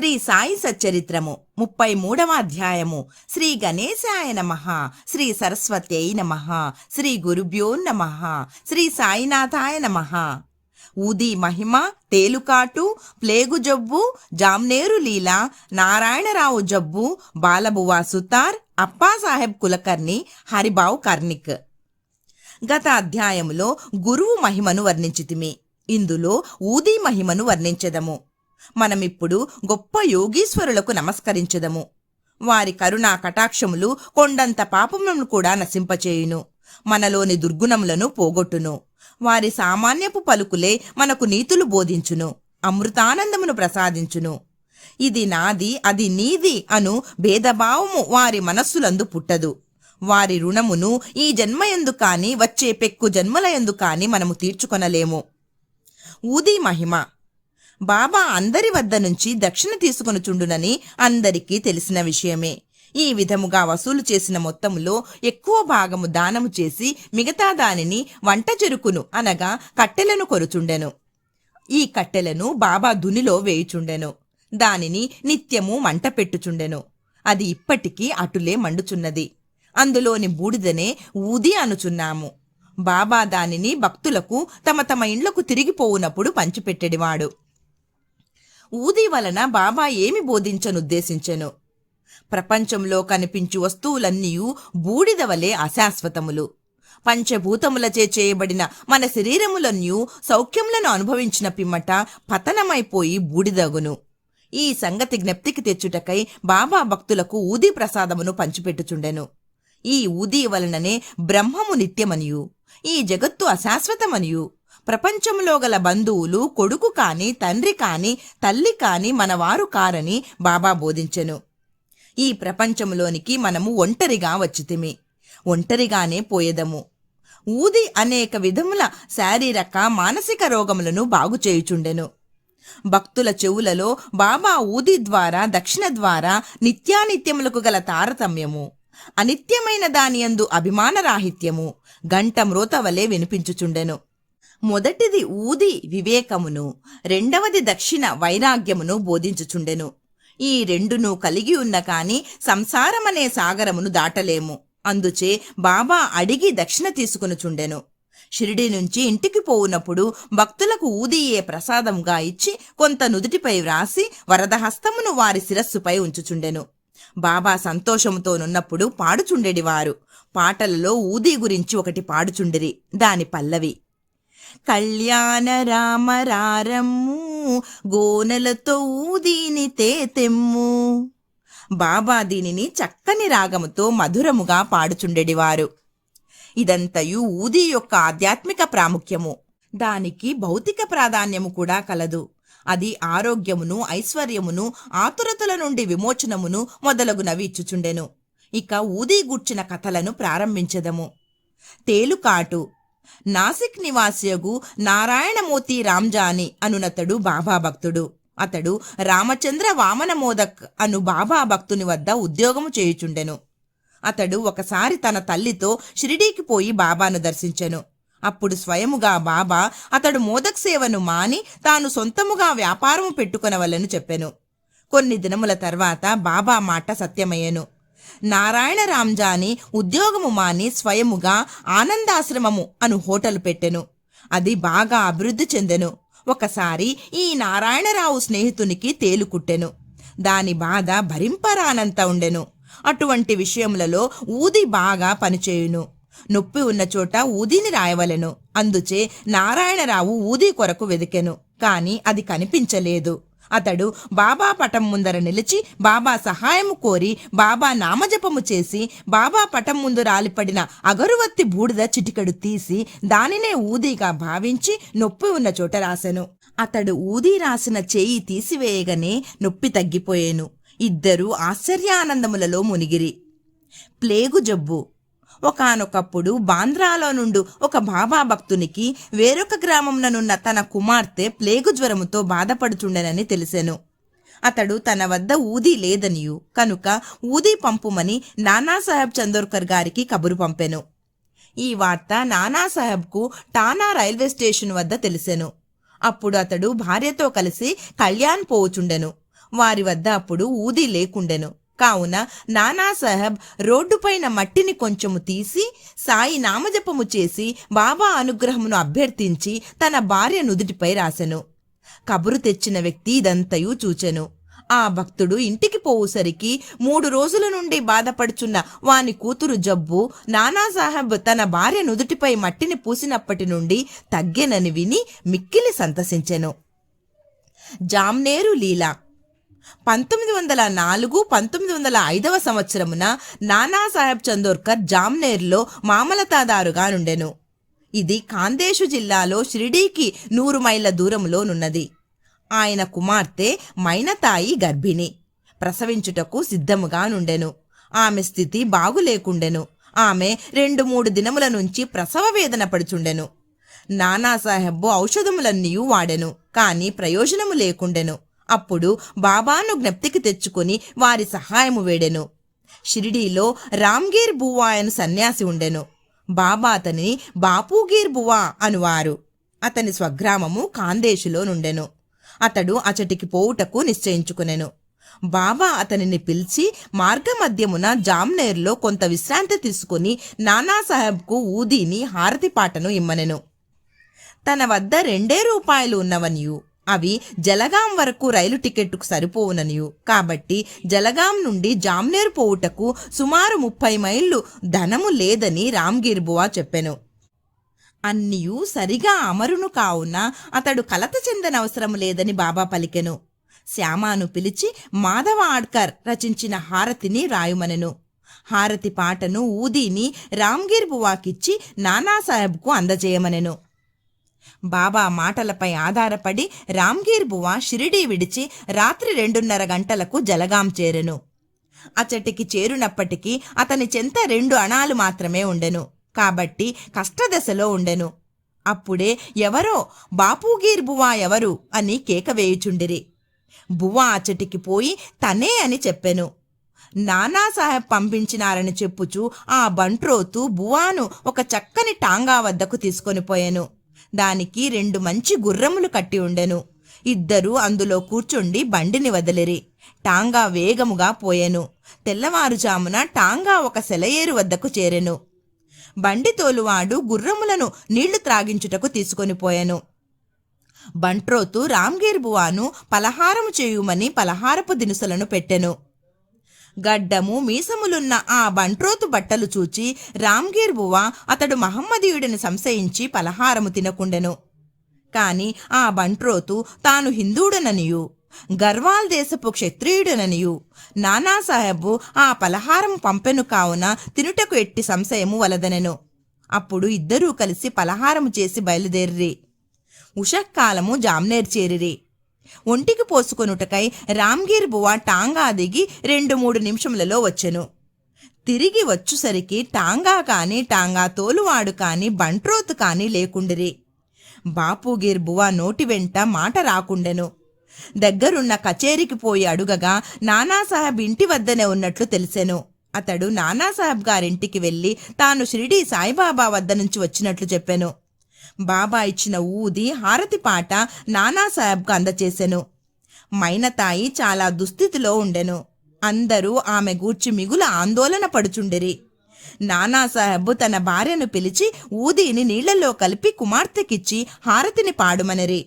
శ్రీ సాయి సచ్చరిత్రము ముప్పై మూడవ అధ్యాయము. శ్రీ గణేశాయ నమ. శ్రీ సరస్వత్యై నమ. శ్రీ గురుభ్యో నమ. శ్రీ సాయినాథాయ నమ. ఊది మహిమ తేలుకాటు ప్లేగు జబ్బు జామ్నేరు లీల నారాయణరావు జబ్బు బాలబువా సుతార్ అప్పాసాహెబ్ కులకర్ణి హరిబావు కర్ణిక్. గత అధ్యాయములో గురువు మహిమను వర్ణించితిమి. ఇందులో ఊదీ మహిమను వర్ణించదము. మనమిప్పుడు గొప్ప యోగీశ్వరులకు నమస్కరించదము. వారి కరుణా కటాక్షములు కొండంత పాపములను కూడా నశింపచేయును. మనలోని దుర్గుణములను పోగొట్టును. వారి సామాన్యపు పలుకులే మనకు నీతులు బోధించును. అమృతానందమును ప్రసాదించును. ఇది నాది అది నీది అను భేదభావము వారి మనస్సులందు పుట్టదు. వారి రుణమును ఈ జన్మయందు కాని వచ్చే పెక్కు జన్మలయందు కాని మనము తీర్చుకొనలేము. ఊది మహిమ. బాబా అందరి వద్ద నుంచి దక్షిణ తీసుకొనుచుండునని అందరికీ తెలిసిన విషయమే. ఈ విధముగా వసూలు చేసిన మొత్తములో ఎక్కువ భాగము దానము చేసి మిగతా దానిని వంట చెరుకును అనగా కట్టెలను కొరుచుండెను. ఈ కట్టెలను బాబా దునిలో వేయుచుండెను. దానిని నిత్యము మంట పెట్టుచుండెను. అది ఇప్పటికీ అటులే మండుచున్నది. అందులోని బూడిదనే ఊది అనుచున్నాము. బాబా దానిని భక్తులకు తమ తమ ఇండ్లకు తిరిగిపోవునప్పుడు పంచిపెట్టెడివాడు. ఊది వలన బాబా ఏమి బోధించనుద్దేశించెను. ప్రపంచంలో కనిపించు వస్తువులన్నీ బూడిద వలె అశాశ్వతములు. పంచభూతములచే చేయబడిన మన శరీరములన్నీ సౌఖ్యములను అనుభవించిన పిమ్మట పతనమైపోయి బూడిదగును. ఈ సంగతి జ్ఞప్తికి తెచ్చుటకై బాబా భక్తులకు ఊదీ ప్రసాదమును పంచిపెట్టుచుండెను. ఈ ఊదీ వలననే బ్రహ్మము నిత్యమనియు. ఈ జగత్తు అశాశ్వతమనియు. ప్రపంచంలో గల బంధువులు కొడుకు కాని తండ్రి కాని తల్లి కాని మనవారు కారని బాబా బోధించెను. ఈ ప్రపంచంలోనికి మనము ఒంటరిగా వచ్చితిమి. ఒంటరిగానే పోయేదము. ఊది అనేక విధముల శారీరక మానసిక రోగములను బాగు చేయుచుండెను. భక్తుల చెవులలో బాబా ఊది ద్వారా దక్షిణ ద్వారా నిత్యానిత్యములకు గల తారతమ్యము. అనిత్యమైన దానియందు అభిమానరాహిత్యము. గంట మ్రోత వలె వినిపించుచుండెను. మొదటిది ఊది వివేకమును రెండవది దక్షిణ వైరాగ్యమును బోధించుచుండెను. ఈ రెండును కలిగి ఉన్న కాని సంసారమనే సాగరమును దాటలేము. అందుచే బాబా అడిగి దక్షిణ తీసుకునుచుండెను. షిరిడి నుంచి ఇంటికి పోవునప్పుడు భక్తులకు ఊదియే ప్రసాదంగా ఇచ్చి కొంత నుదుటిపై వ్రాసి వరదహస్తమును వారి శిరస్సుపై ఉంచుచుండెను. బాబా సంతోషముతోనున్నప్పుడు పాడుచుండెడివారు. పాటలలో ఊదీ గురించి ఒకటి పాడుచుండిరి. దాని పల్లవి. కళ్యాణ రామరారము గోనెలతో ఊదీని తేతెమ్ము. బాబా దీనిని చక్కని రాగముతో మధురముగా పాడుచుండెడివారు. ఇదంతయు ఊది యొక్క ఆధ్యాత్మిక ప్రాముఖ్యము. దానికి భౌతిక ప్రాధాన్యము కూడా కలదు. అది ఆరోగ్యమును ఐశ్వర్యమును ఆతురతల నుండి విమోచనమును మొదలగునవి ఇచ్చుచుండెను. ఇక ఊది గూర్చిన కథలను ప్రారంభించదము. తేలుకాటు నాసిక్ నివాసియగు నారాయణమూర్తి రామ్జాని అనునతడు బాబా భక్తుడు. అతడు రామచంద్ర వామన మోదక్ అను బాబా భక్తుని వద్ద ఉద్యోగము చేయుచుండెను. అతడు ఒకసారి తన తల్లితో షిరిడీకి పోయి బాబాను దర్శించెను. అప్పుడు స్వయముగా బాబా అతడు మోదక్ సేవను మాని తాను సొంతముగా వ్యాపారము పెట్టుకొనవలను చెప్పెను. కొన్ని దినముల తర్వాత బాబా మాట సత్యమయ్యెను. నారాయణ రామ్జాని ఉద్యోగము మాని స్వయముగా ఆనందాశ్రమము అను హోటల్ పెట్టెను. అది బాగా అభివృద్ధి చెందెను. ఒకసారి ఈ నారాయణరావు స్నేహితునికి తేలుకుట్టెను దాని బాధ భరింపరానంత ఉండెను. అటువంటి విషయములలో ఊది బాగా పనిచేయును. నొప్పి ఉన్న చోట ఊదిని రాయవలెను. అందుచే నారాయణరావు ఊది కొరకు వెదికెను. కాని అది కనిపించలేదు. అతడు బాబా పటం ముందర నిలిచి బాబా సహాయము కోరి బాబా నామజపము చేసి బాబా పటం ముందు రాలిపడిన అగరువత్తి బూడిద చిటికడు తీసి దానినే ఊదిగా భావించి నొప్పి ఉన్న చోట రాశాను అతడు ఊది రాసిన చేయి తీసివేయగానే నొప్పి తగ్గిపోయాను. ఇద్దరూ ఆశ్చర్యానందములలో మునిగిరి. ప్లేగు జబ్బు. ఒకానొకప్పుడు బాంద్రాలో నుండు ఒక బాబా భక్తునికి వేరొక గ్రామంలోనున్న తన కుమార్తె ప్లేగు జ్వరముతో బాధపడుచుండెనని తెలిసెను. అతడు తన వద్ద ఊదీ లేదనియు. కనుక ఊదీ పంపుమని నానాసాహెబ్ చందోర్కర్ గారికి కబురు పంపెను. ఈ వార్త నానాసాహెబ్కు టానా రైల్వే స్టేషన్ వద్ద తెలిసెను. అప్పుడు అతడు భార్యతో కలిసి కళ్యాణ్ పోవుచుండెను. వారి వద్ద అప్పుడు ఊది లేకుండెను. కావున నానాసాహెబ్ రోడ్డుపైన మట్టిని కొంచెము తీసి సాయి నామజపము చేసి బాబా అనుగ్రహమును అభ్యర్థించి తన భార్య నుదుటిపై రాసెను. కబురు తెచ్చిన వ్యక్తి ఇదంతయు చూచెను. ఆ భక్తుడు ఇంటికి పోవుసరికి మూడు రోజుల నుండి బాధపడుచున్న వాని కూతురు జబ్బు నానాసాహెబ్ తన భార్య నుదుటిపై మట్టిని పూసినప్పటి నుండి తగ్గెనని విని మిక్కిలి సంతసించెను. జామ్నేరు లీలా పంతొమ్మిది వందల నాలుగు పంతొమ్మిది వందల ఐదవ సంవత్సరమున నానాసాహెబ్ చందోర్కర్ జామ్నేర్లో మామలతాదారుగా నుండెను. ఇది ఖాందేశు జిల్లాలో షిరిడీకి నూరు మైళ్ళ దూరములోనున్నది. ఆయన కుమార్తె మైనతాయి గర్భిణి. ప్రసవించుటకు సిద్ధముగా నుండెను. ఆమె స్థితి బాగులేకుండెను. ఆమె రెండు మూడు దినముల నుంచి ప్రసవ వేదన పడుచుండెను. నానాసాహెబ్బు ఔషధములన్నీ వాడెను కాని ప్రయోజనము లేకుండెను. అప్పుడు బాబాను జ్ఞప్తికి తెచ్చుకొని వారి సహాయము వేడెను. షిరిడీలో రామ్గీర్ బువా అను సన్యాసి ఉండెను. బాబా అతని బాపూగీర్ బువా అనువారు. అతని స్వగ్రామము కాందేశులో నుండెను. అతడు అచటికి పోవుటకు నిశ్చయించుకునెను. బాబా అతనిని పిలిచి మార్గమధ్యమున జామ్నేర్లో కొంత విశ్రాంతి తీసుకుని నానాసాహెబ్కు ఊదీని హారతి పాటను ఇమ్మనెను. తన వద్ద రెండే రూపాయలు ఉన్నవనియు. అవి జలగాం వరకు రైలు టికెట్టుకు సరిపోవుననియు. కాబట్టి జలగాం నుండి జామ్నేర్ పోవుటకు సుమారు ముప్పై మైళ్ళు ధనము లేదని రామ్గిర్బువా చెప్పెను. అన్నియు సరిగా అమరును కావున అతడు కలత చెందనవసరం లేదని బాబా పలికెను. శ్యామాను పిలిచి మాధవ ఆడ్కర్ రచించిన హారతిని రాయుమనెను. హారతి పాటను ఊదీని రామ్గిర్ బువాకిచ్చి నానాసాహెబ్కు అందజేయమనెను. బాబా మాటలపై ఆధారపడి రామ్గీర్ బువా షిరిడీ విడిచి రాత్రి రెండున్నర గంటలకు జలగాం చేరెను. అచటికి చేరునప్పటికీ అతని చెంత రెండు అణాలు మాత్రమే ఉండెను. కాబట్టి కష్టదశలో ఉండెను. అప్పుడే ఎవరో బాపూగీర్ బువా ఎవరు అని కేక వేయుచుండిరి. బువా అచటికి పోయి తనే అని చెప్పెను. నానాసాహెబ్ పంపించినారని చెప్పుచూ ఆ బంట్రోతు బువాను ఒక చక్కని టాంగా వద్దకు తీసుకొని పోయెను. దానికి రెండు మంచి గుర్రములు కట్టి ఉండెను. ఇద్దరూ అందులో కూర్చుండి బండిని వదిలిరి. టాంగా వేగముగా పోయెను. తెల్లవారుజామున టాంగా ఒక సెలయేరు వద్దకు చేరెను. బండి తోలువాడు గుర్రములను నీళ్ళు త్రాగించుటకు తీసుకొని పోయెను. బంట్రోతు రామ్గీర్ బువాను పలహారము చేయుమని పలహారపు దినుసులను పెట్టెను. గడ్డము మీసములున్న ఆ బంట్రోతు బట్టలు చూచి రామ్గీర్ బువా అతడు మహమ్మదీయుడిని సంశయించి పలహారము తినకుండెను. కాని ఆ బంట్రోతు తాను హిందూడననియు గర్వాల్ దేశపు క్షత్రియుడననియు. నానాసాహెబు ఆ పలహారం పంపెను కావున తినుటకు ఎట్టి సంశయము వలదనెను. అప్పుడు ఇద్దరూ కలిసి పలహారము చేసి బయలుదేరిరి. ఉషక్కాలము జామ్నేర్ చేరిరి. ఒంటికి పోసుకొనుటకై రామ్గీర్ బువా టాంగా దిగి రెండు మూడు నిమిషములలో వచ్చెను. తిరిగి వచ్చుసరికి టాంగా కాని టాంగా తోలువాడు కాని బంట్రోతు కాని లేకుండిరి. బాపుగీర్ బువా నోటి వెంట మాట రాకుండెను. దగ్గరున్న కచేరికి పోయి అడుగగా నానాసాహెబ్ ఇంటి వద్దనే ఉన్నట్లు తెలిసెను. అతడు నానాసాహెబ్ గారింటికి వెళ్ళి తాను షిరిడీ సాయిబాబా వద్ద నుంచి వచ్చినట్లు చెప్పెను. బాబా ఇచ్చిన ఊది హారతి పాట నానాసాహెబ్కు అందచేశాను మైనతాయి చాలా దుస్థితిలో ఉండెను. అందరూ ఆమె గూర్చి మిగుల ఆందోళన పడుచుండిరి. నానాసాహెబ్ తన భార్యను పిలిచి ఊదీని నీళ్ళలో కలిపి కుమార్తెకిచ్చి హారతిని పాడుమనిరి.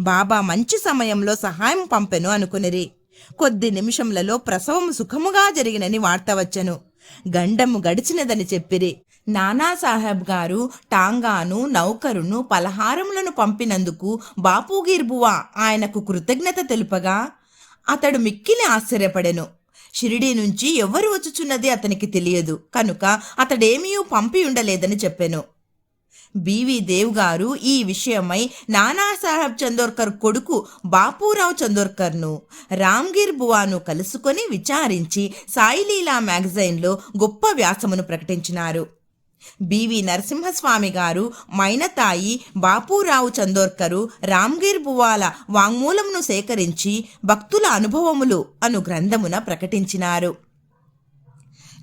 బాబా మంచి సమయంలో సహాయం పంపెను అనుకునిరి. కొద్ది నిమిషంలలో ప్రసవం సుఖముగా జరిగినని వార్త వచ్చెను. గండము గడిచినదని చెప్పిరి. నానాసాహెబ్ గారు టాంగాను నౌకరును పలహారములను పంపినందుకు బాపూగీర్బువా ఆయనకు కృతజ్ఞత తెలుపగా అతడు మిక్కిలి ఆశ్చర్యపడెను. షిరిడీ నుంచి ఎవరు వచ్చుచున్నది అతనికి తెలియదు. కనుక అతడేమీ పంపి ఉండలేదని చెప్పెను. బివి దేవ్ గారు ఈ విషయమై నానాసాహెబ్ చందోర్కర్ కొడుకు బాపూరావు చందోర్కర్ను రామ్గిర్ బువాను కలుసుకొని విచారించి సాయిలీలా మ్యాగజైన్లో గొప్ప వ్యాసమును ప్రకటించినారు. బివి నరసింహస్వామి గారు మైనతాయి బాపూరావు చందోర్కరు రామ్గిర్ బువాల వాంగ్మూలమును సేకరించి భక్తుల అనుభవములు అను గ్రంథమున ప్రకటించినారు.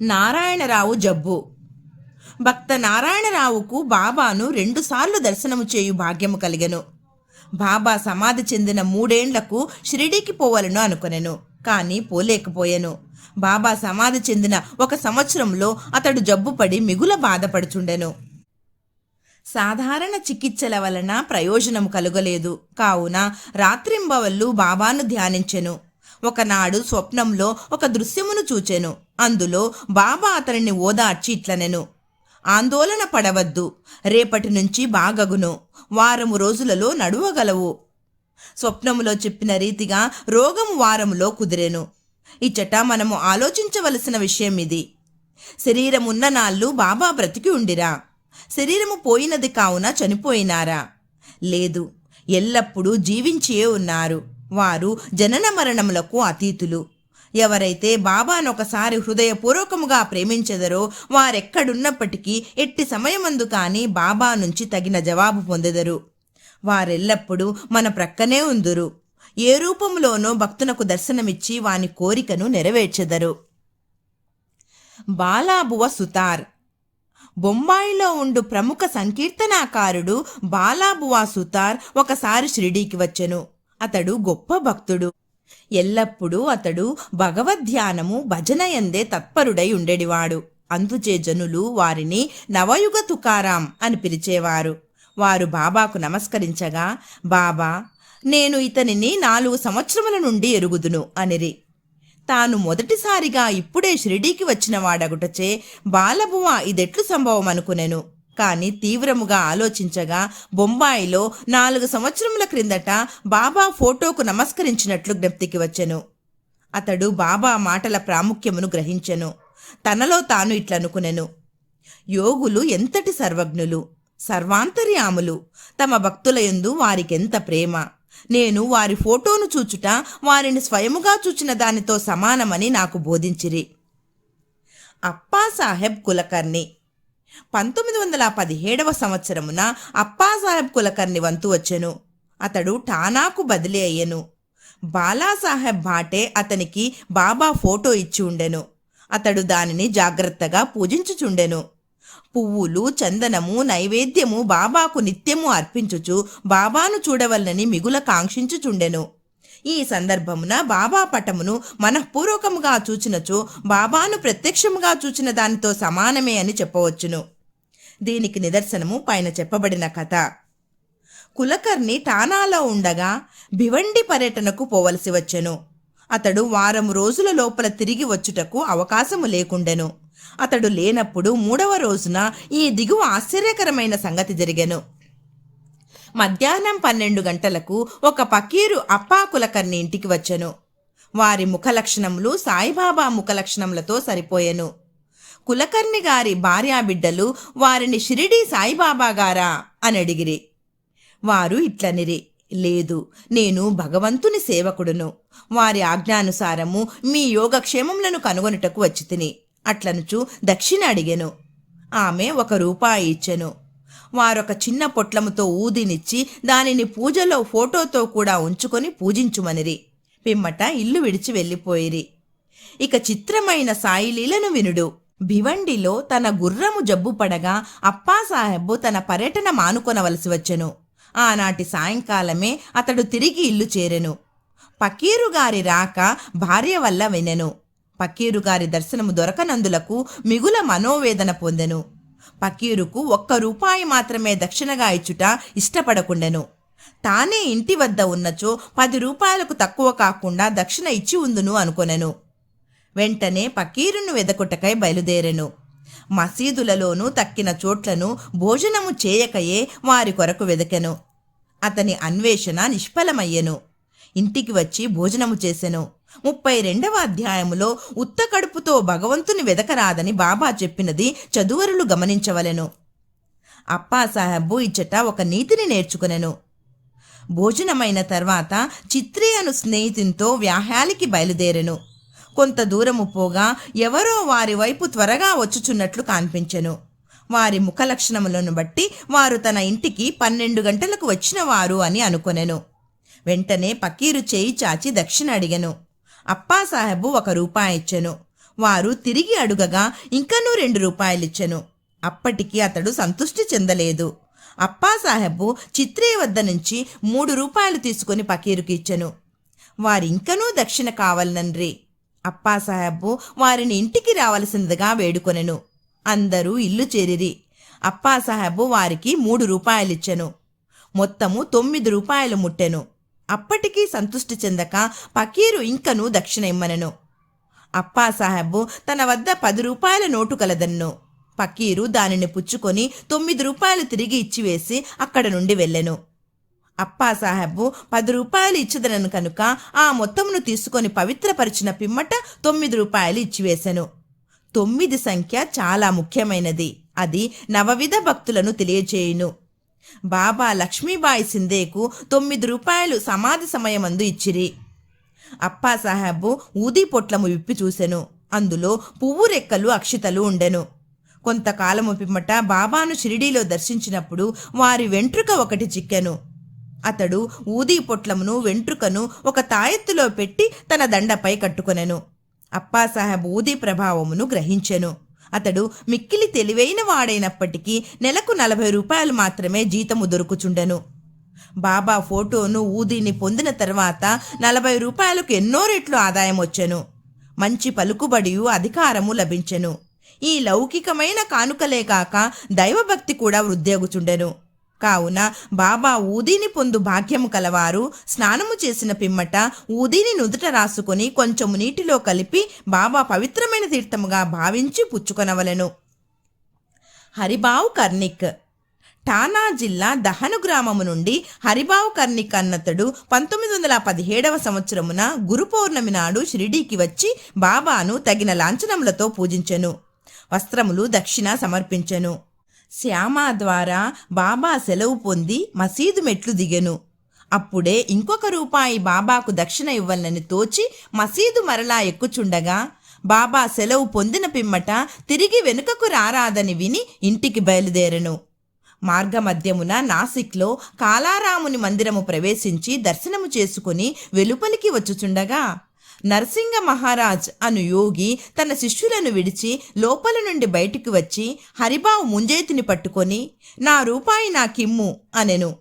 నారాయణరావు జబ్బు భక్త నారాయణరావుకు బాబాను రెండుసార్లు దర్శనము చేయు భాగ్యము కలిగెను. బాబా సమాధి చెందిన మూడేండ్లకు షిరిడీకి పోవలను అనుకొనెను కానీ పోలేకపోయాను. బాబా సమాధి చెందిన ఒక సంవత్సరంలో అతడు జబ్బుపడి మిగుల బాధపడుచుండెను. సాధారణ చికిత్సల వలన ప్రయోజనం కలుగలేదు. కావున రాత్రింబవళ్ళు బాబాను ధ్యానించెను. ఒకనాడు స్వప్నంలో ఒక దృశ్యమును చూచెను. అందులో బాబా అతనిని ఓదార్చి ఇట్లనెను. ఆందోళన పడవద్దు. రేపటి నుంచి బాగగును. వారము రోజులలో నడువగలవు. స్వప్నములో చెప్పిన రీతిగా రోగం వారములో కుదిరెను. ఇచ్చట మనము ఆలోచించవలసిన విషయం ఇది. శరీరమున్న నాళ్ళు బాబా బ్రతికి ఉండిరా. శరీరము పోయినది కావున చనిపోయినారా? లేదు. ఎల్లప్పుడూ జీవించే ఉన్నారు. వారు జనన మరణములకు అతీతులు. ఎవరైతే బాబాను ఒకసారి హృదయపూర్వకముగా ప్రేమించెదరో వారెక్కడున్నప్పటికీ ఎట్టి సమయమందు కానీ బాబా నుంచి తగిన జవాబు పొందెదరు. వారెల్లప్పుడూ మన ప్రక్కనే ఉందురు. ఏ రూపంలోనో భక్తునకు దర్శనమిచ్చి వాని కోరికను నెరవేర్చెదరు. బాలాబువ సుతార్. బొంబాయిలో ఉండు ప్రముఖ సంకీర్తనాకారుడు బాలాబువా సుతార్ ఒకసారి షిరిడీకి వచ్చెను. అతడు గొప్ప భక్తుడు. ఎల్లప్పుడూ అతడు భగవద్ధ్యానము భజనయందే తత్పరుడై ఉండేడివాడు. అందుచే జనులు వారిని నవయుగ తుకారాం అని పిలిచేవారు. వారు బాబాకు నమస్కరించగా బాబా నేను ఇతనిని నాలుగు సంవత్సరముల నుండి ఎరుగుదును అనిరి. తాను మొదటిసారిగా ఇప్పుడే షిరిడీకి వచ్చిన వాడగుటచే బాలబువ ఇదెట్లు సంభవం అనుకునెను కానీ తీవ్రముగా ఆలోచించగా బొంబాయిలో నాలుగు సంవత్సరముల క్రిందట బాబా ఫోటోకు నమస్కరించినట్లు జ్ఞప్తికి వచ్చెను. అతడు బాబా మాటల ప్రాముఖ్యమును గ్రహించెను. తనలో తాను ఇట్లనుకునెను. యోగులు ఎంతటి సర్వజ్ఞులు సర్వాంతర్యాములు తమ భక్తుల యందు వారికెంత ప్రేమ. నేను వారి ఫోటోను చూచుట వారిని స్వయముగా చూచిన దానితో సమానమని నాకు బోధించిరి. అప్పాసాహెబ్ కులకర్ణి పంతొమ్మిది వందల పదిహేడవ సంవత్సరమున అప్పాసాహెబ్ కులకర్ణి వంతు వచ్చెను. అతడు ఠానాకు బదిలీ అయ్యెను. బాలాసాహెబ్ భాటే అతనికి బాబా ఫోటో ఇచ్చి ఉండెను. అతడు దానిని జాగ్రత్తగా పూజించుచుండెను. పువ్వులు చందనము నైవేద్యము బాబాకు నిత్యము అర్పించుచు బాబాను చూడవలనని మిగుల కాంక్షించుచుండెను. ఈ సందర్భమున బాబా పటమును మనఃపూర్వకముగా చూచినచో బాబాను ప్రత్యక్షముగా చూచిన దానితో సమానమే అని చెప్పవచ్చును. దీనికి నిదర్శనము పైన చెప్పబడిన కథ. కులకర్ణి ఠానాలో ఉండగా భివండి పర్యటనకు పోవలసి వచ్చెను. అతడు వారం రోజుల లోపల తిరిగి వచ్చుటకు అవకాశము లేకుండెను. అతడు లేనప్పుడు మూడవ రోజున ఈ దిగువ ఆశ్చర్యకరమైన సంగతి జరిగెను. మధ్యాహ్నం పన్నెండు గంటలకు ఒక పకీరు అప్పా కులకర్ణి ఇంటికి వచ్చెను. వారి ముఖలక్షణములు సాయిబాబా ముఖలక్షణములతో సరిపోయెను. కులకర్ణి గారి భార్యాబిడ్డలు వారిని షిరిడి సాయిబాబా గారా అని అడిగిరి. వారు ఇట్లనిరి లేదు నేను భగవంతుని సేవకుడును. వారి ఆజ్ఞానుసారము మీ యోగక్షేమములను కనుగొనుటకు వచ్చి తిని అట్లనుచు దక్షిణ అడిగెను. ఆమె ఒక రూపాయి ఇచ్చెను. వారొక చిన్న పొట్లముతో ఊదినిచ్చి దానిని పూజలో ఫోటోతో కూడా ఉంచుకొని పూజించుమనిరి. పిమ్మట ఇల్లు విడిచి వెళ్ళిపోయిరి. ఇక చిత్రమైన సాయిలీలను వినుడు. భివండిలో తన గుర్రము జబ్బు పడగా అప్పాసాహెబ్బు తన పర్యటన మానుకొనవలసి వచ్చెను. ఆనాటి సాయంకాలమే అతడు తిరిగి ఇల్లు చేరెను. పకీరుగారి రాక భార్య వల్ల వినెను. పకీరుగారి దర్శనము దొరకనందులకు మిగుల మనోవేదన పొందెను. పకీరుకు ఒక్క రూపాయి మాత్రమే దక్షిణగా ఇచ్చుట ఇష్టపడకుండెను. తానే ఇంటి వద్ద ఉన్నచో పది రూపాయలకు తక్కువ కాకుండా దక్షిణ ఇచ్చి ఉందును అనుకొనెను. వెంటనే పకీరును వెదకుటకై బయలుదేరెను. మసీదులలోనూ తక్కిన చోట్లను భోజనము చేయకయే వారి కొరకు వెదకెను. అతని అన్వేషణ నిష్ఫలమయ్యెను. ఇంటికి వచ్చి భోజనము చేసెను. ముప్పై రెండవ అధ్యాయములో ఉత్త కడుపుతో భగవంతుని వెదకరాదని బాబా చెప్పినది చదువరులు గమనించవలెను. అప్పాసాహెబ్బు ఇచ్చట ఒక నీతిని నేర్చుకునెను. భోజనమైన తర్వాత చిత్రి అను స్నేహితునితో వ్యాహ్యాలికి బయలుదేరెను. కొంత దూరము పోగా ఎవరో వారి వైపు త్వరగా వచ్చుచున్నట్లు కనిపించెను. వారి ముఖలక్షణములను బట్టి వారు తన ఇంటికి పన్నెండు గంటలకు వచ్చిన వారు అని అనుకొనెను. వెంటనే పకీరు చేయి చాచి దక్షిణ అడిగను. అప్పాసాహెబు ఒక రూపాయి ఇచ్చెను. వారు తిరిగి అడుగగా ఇంకనూ రెండు రూపాయలిచ్చెను. అప్పటికి అతడు సంతృష్టి చెందలేదు. అప్పాసాహెబు చిత్రే వద్ద నుంచి మూడు రూపాయలు తీసుకొని పకీరుకి ఇచ్చెను. వారింకనూ దక్షిణ కావాలనన్రి. అప్పాసాహెబు వారిని ఇంటికి రావలసిందిగా వేడుకొనెను. అందరూ ఇల్లు చేరిరి. అప్పాసాహెబు వారికి మూడు రూపాయలిచ్చెను. మొత్తము తొమ్మిది రూపాయలు ముట్టెను. అప్పటికీ సంతృష్టి చెందక పకీరు ఇంకనూ దక్షిణ ఇమ్మనను. అప్పాసాహెబు తన వద్ద పది రూపాయల నోటు కలదన్ను. పకీరు దానిని పుచ్చుకొని తొమ్మిది రూపాయలు తిరిగి ఇచ్చివేసి అక్కడ నుండి వెళ్ళెను. అప్పాసాహెబు పది రూపాయలు ఇచ్చదనను కనుక ఆ మొత్తమును తీసుకొని పవిత్రపరిచిన పిమ్మట తొమ్మిది రూపాయలు ఇచ్చివేశాను తొమ్మిది సంఖ్య చాలా ముఖ్యమైనది. అది నవవిధ భక్తులను తెలియచేయును బాబా లక్ష్మీబాయి సిందేకు తొమ్మిది రూపాయలు సమాధి సమయమందు ఇచ్చిరి. అప్పాసాహెబు ఊదీ పొట్లము విప్పి చూసెను. అందులో పువ్వు రెక్కలు అక్షితలు ఉండెను. కొంతకాలము పిమ్మట బాబాను షిరిడీలో దర్శించినప్పుడు వారి వెంట్రుక ఒకటి చిక్కెను. అతడు ఊదీ పొట్లమును వెంట్రుకను ఒక తాయెత్తులో పెట్టి తన దండపై కట్టుకొనెను. అప్పాసాహెబ్ ఊదీ ప్రభావమును గ్రహించెను. అతడు మిక్కిలి తెలివైన వాడైనప్పటికీ నెలకు నలభై రూపాయలు మాత్రమే జీతము దొరుకుచుండెను. బాబా ఫోటోను ఊదీని పొందిన తర్వాత నలభై రూపాయలకు ఎన్నో రెట్లు ఆదాయం వచ్చెను. మంచి పలుకుబడియు అధికారము లభించెను. ఈ లౌకికమైన కానుకలే కాక దైవభక్తి కూడా వృద్ధేగుచుండెను కావున బాబా ఊదీని పొందు భాగ్యము కలవారు. స్నానము చేసిన పిమ్మట ఊదీని నుదుట రాసుకొని కొంచెము నీటిలో కలిపి బాబా పవిత్రమైన తీర్థముగా భావించి పుచ్చుకొనవలెను. హరిబావు కర్ణిక్. ఠానా జిల్లా దహను గ్రామము నుండి హరిబావు కర్ణిక్ అన్నతడు పంతొమ్మిది వందల పదిహేడవ సంవత్సరమున గురు పౌర్ణమి నాడు షిరిడీకి వచ్చి బాబాను తగిన లాంఛనములతో పూజించెను. వస్త్రములు దక్షిణ సమర్పించెను. శ్యామ ద్వారా బాబా సెలవు పొంది మసీదు మెట్లు దిగెను. అప్పుడే ఇంకొక రూపాయి బాబాకు దక్షిణ ఇవ్వాలని తోచి మసీదు మరలా ఎక్కుచుండగా బాబా సెలవు పొందిన పిమ్మట తిరిగి వెనుకకు రారాదని విని ఇంటికి బయలుదేరెను. మార్గమధ్యమున నాసిక్లో కాలారాముని మందిరము ప్రవేశించి దర్శనము చేసుకుని వెలుపలికి వచ్చుచుండగా నరసింగ మహారాజ్ అను యోగి తన శిష్యులను విడిచి లోపల నుండి బయటికి వచ్చి హరిబావు ముంజేతిని పట్టుకొని నా రూపాయి నాకిమ్ము అనెను.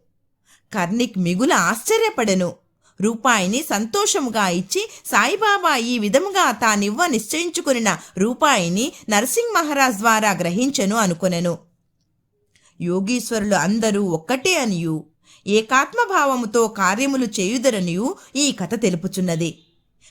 కర్ణిక్ మిగుల ఆశ్చర్యపడెను. రూపాయిని సంతోషముగా ఇచ్చి సాయిబాబా ఈ విధముగా తానివ్వ నిశ్చయించుకున్న రూపాయిని నరసింగ్ మహారాజ్ ద్వారా గ్రహించెను అనుకొనెను. యోగీశ్వరులు అందరూ ఒక్కటే అనియు. ఏకాత్మభావముతో కార్యములు చేయుదరనియు ఈ కథ తెలుపుచున్నది.